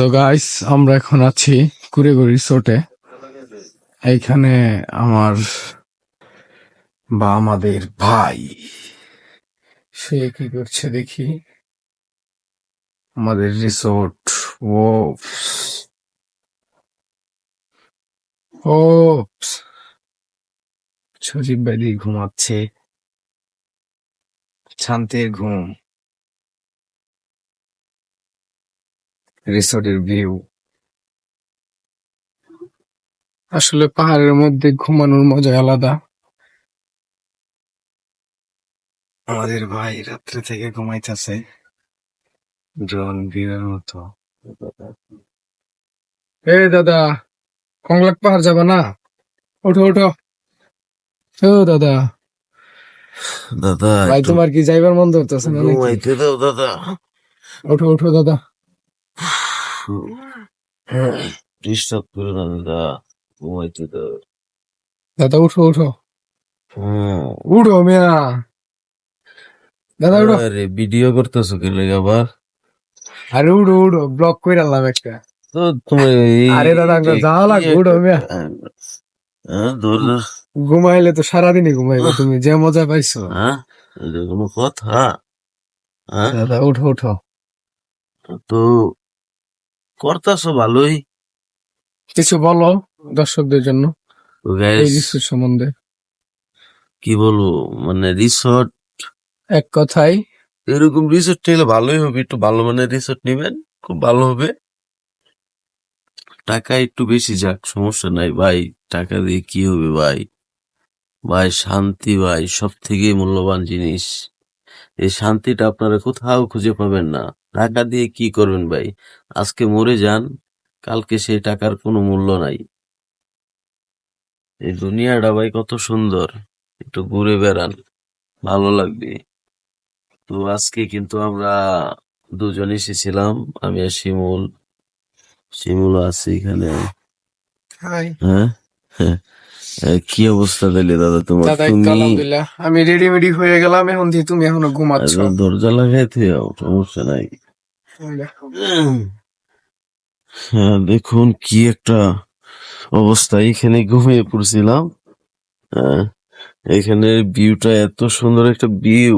So guys আমরা এখন আছি কুড়েগুড়ি রিসোর্টে। এইখানে আমার বা আমাদের ভাই, সে কি করছে দেখি। আমাদের রিসোর্ট ও সজীব ভাই ঘুমাচ্ছে। শান্তির ঘুম। রিসোর্টের ভিউ। আসলে পাহাড়ের মধ্যে ঘুমানোর মজা আলাদা। আমাদের ভাই রাত্রে থেকে ঘুমাইতেছে। ড্রোন ভিউয়ের মতো। এ দাদা কংলাক পাহাড় যাবা না? ওঠো ওঠো। ও দাদা। দাদা ভাই তোমার কি যাইবার মন ধরতেছে না? ঘুমাইতে দাও দাদা। ওঠো ওঠো দাদা। ডিস্টার্ব করো না দাদা ঘুমাইতে দাও দাদা উঠো উঠো। উঠো মিয়া দাদা উঠো আরে ভিডিও করতেছো কি লাগে আবার আরে উঠো উঠো ব্লক করে আনলাম একটা তো তুমি আরে দাদা, লাগবে, উঠো মিয়া। ঘুমাইলে তো সারাদিনই ঘুমাইবে তুমি যে মজা পাইছো হ্যাঁ কোনো কথা হ্যাঁ দাদা উঠো উঠো তো করতেছো ভালোই। কিছু বলো দর্শকদের জন্য এই রিসোর্ট সম্বন্ধে। কি বলব মানে রিসোর্ট এক কথাই এরকম রিসোর্ট নিলে ভালোই হবে একটু ভালো মানের রিসোর্ট নেবেন খুব ভালো হবে। টাকা একটু বেশি যাক সমস্যা নাই ভাই টাকা দিয়ে কি হবে ভাই? ভাই শান্তি ভাই সব থেকে মূল্যবান জিনিস। এই শান্তিটা আপনারা কোথাও খুঁজে পাবেন না। টাকা দিয়ে কি করবেন ভাই? আজকে মরে যান কালকে সেই টাকার কোনো মূল্য নাই। এই দুনিয়াটা ভাই কত সুন্দর একটু ঘুরে বেড়ান ভালো লাগবে। তো আজকে কিন্তু আমরা দুজন এসেছিলাম আমি আর শিমুল। শিমুল আছে এখানে। হ্যাঁ? হ্যাঁ। কি অবস্থা দিলে দাদা তোমার? তুমি আমি রেডি মেডি হয়ে গেলাম এখন দিয়ে তুমি এখনও ঘুমাচ্ছ। দরজা লাগাইতে যাও সমস্যা নাই। হ্যাঁ দেখুন কি একটা অবস্থা এখানে ঘুমিয়ে পড়ছিলাম। হ্যাঁ এখানে ভিউটা এত সুন্দর একটা ভিউ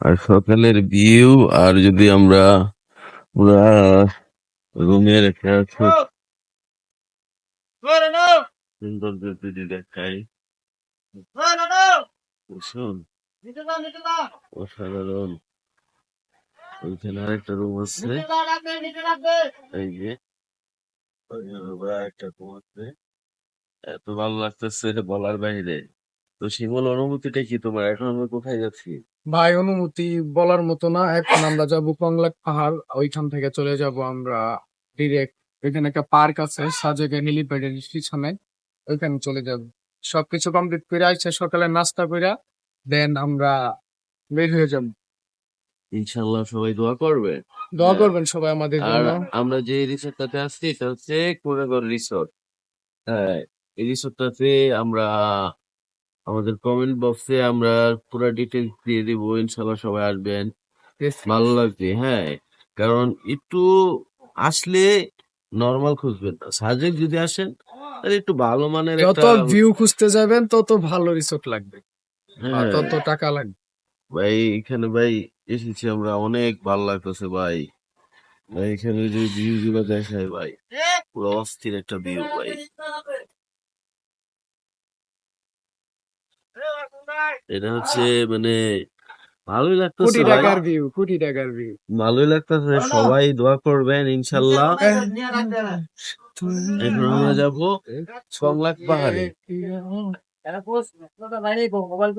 আর সকালের ভিউ আর যদি আমরা রুমের একটা সুন্দর যদি দেখাই ভীষণ অসাধারণ ওইখানে আরেকটা রুম আছে এই যে একটা রুম আছে এত ভালো লাগতেছে বলার বাইরে তো শিমুল অনুভূতিটা কি তোমার? এখন আমরা কোথায় যাচ্ছি? ভাই অনুমতি বলার মতো না। এখন আমরা যাব কংলাক পাহাড়। ওইখান থেকে চলে যাব আমরা। ডিরেক্ট ওইখানে একটা পার্ক আছে সাজেকে হেলিপ্যাডের পিছনে। ওইখানে চলে যাব। সবকিছু কমপ্লিট করে আসছে সকালে নাস্তা করে দেন আমরা বের হয়ে যাব। ইনশাল্লাহ সবাই দোয়া করবে দোয়া হ্যাঁ। করবেন সবাই আমাদের আর জন্য। আমরা যে রিসোর্টটাতে আসছি এটা হচ্ছে কুড়াগড় রিসোর্ট হ্যাঁ এই রিসোর্টটাতে আমরা আমাদের কমেন্ট বক্সে আমরা পুরো ডিটেলস দিয়ে দিব ইনশাল্লাহ সবাই আসবেন। ভালো লাগবে হ্যাঁ। কারণ একটু আসলে নর্মাল খুঁজবেন না। সাজেক যদি আসেন একটু ভালো মানের যত ভিউ খুঁজতে যাবেন তত ভালো রিসোর্ট লাগবে। হ্যাঁ, তত টাকা লাগবে। ভাই এখানে ভাই এসেছি আমরা অনেক ভালো লাগতেছে ভাই। ভাই এখানে যে ভিউ গুলো দেখায় ভাই পুরো অস্থির একটা ভিউ ভাই। এটা হচ্ছে মানে ভালোই লাগতেছে কোটি টাকার ভিউ কোটি টাকার ভিউ ভালোই লাগতেছে সবাই দোয়া করবেন ইনশাল্লাহ। এখন আমরা যাব সংলাক পাহাড়ে। মোবাইল